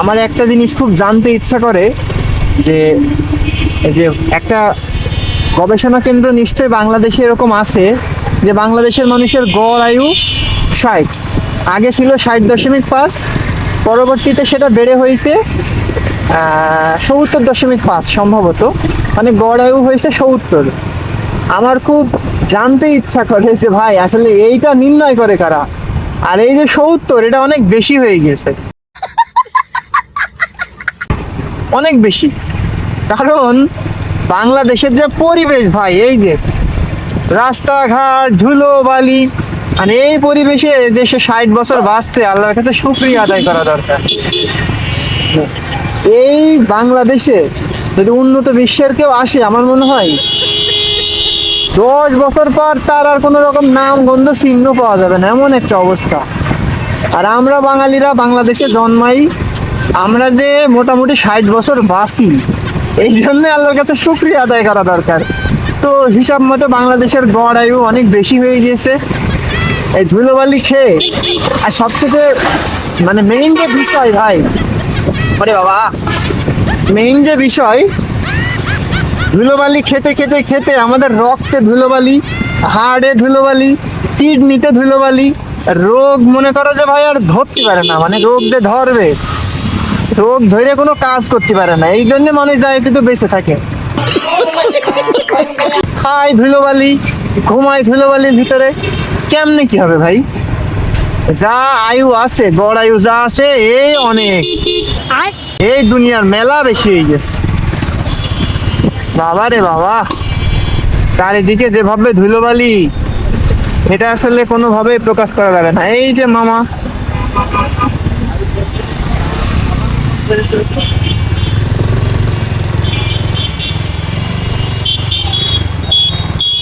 আমার একটা জিনিস খুব জানতে ইচ্ছা করে যে যে একটা গবেষণা কেন্দ্র নিশ্চয়ই বাংলাদেশে এরকম আছে যে বাংলাদেশের মানুষের গড় আয়ু ষাট। আগে ছিল ষাট দশমিক পাঁচ, পরবর্তীতে সেটা বেড়ে হয়েছে সত্তর দশমিক পাঁচ সম্ভবত। মানে গড় আয়ু হয়েছে সত্তর। আমার খুব জানতে ইচ্ছা করে যে ভাই, আসলে এইটা নির্ণয় করে কারা? আর এই যে সত্তর, এটা অনেক বেশি হয়ে গেছে। অনেক বেশি। কারণ বাংলাদেশের যে পরিবেশ ভাই, এই যে রাস্তাঘাট ধুলো বালি মানে এই পরিবেশে যে সে ষাট বছর বাঁচছে, আল্লাহর কাছে সুক্রিয়া আদায় করা দরকার। এই বাংলাদেশে যদি উন্নত বিশ্বের কেউ আসে, আমার মনে হয় দশ বছর পর তার আর কোনো রকম নাম, গন্ধ, চিহ্ন পাওয়া যাবে না। এমন একটা অবস্থা। আর আমরা বাঙালিরা বাংলাদেশে জন্মাই আমরা যে মোটামুটি ষাট বছর বাঁচি, এই জন্য আল্লাহর কাছে শুক্রিয়া আদায় করা দরকার। তো হিসাব মতো বাংলাদেশের গড় আয়ু অনেক বেশি হয়ে গিয়েছে। এই ধুলোবালি খেয়ে, আর সবথেকে মানে মেইন যে বিষয় ভাই আরে বাবা মেইন যে বিষয়, ধুলোবালি খেতে খেতে খেতে আমাদের রক্তে ধুলোবালি, হাড়ে ধুলোবালি, কিডনিতে ধুলোবালি, রোগ মনে করো যে ভাই আর ধরতে পারে না মানে রোগ যে ধরবে। রোগ ধরে কোনো কাজ করতে পারে না। এই জন্য মানুষ যায় একটু বেঁচে থাকে। খায় ধুলোবালি ঘুমায় ধুলোবালির ভিতরে। কেমনে কি হবে ভাই? যা আয়ু আছে বড় আয়ু যা আছে এই অনেক। এই দুনিয়ার মেলা বেশি হয়ে গেছে। বাবা রে বাবা। চারিদিকে যেভাবে ধুলোবালি, এটা আসলে কোনোভাবে প্রকাশ করা যাবে না। এই যে মামা। available po.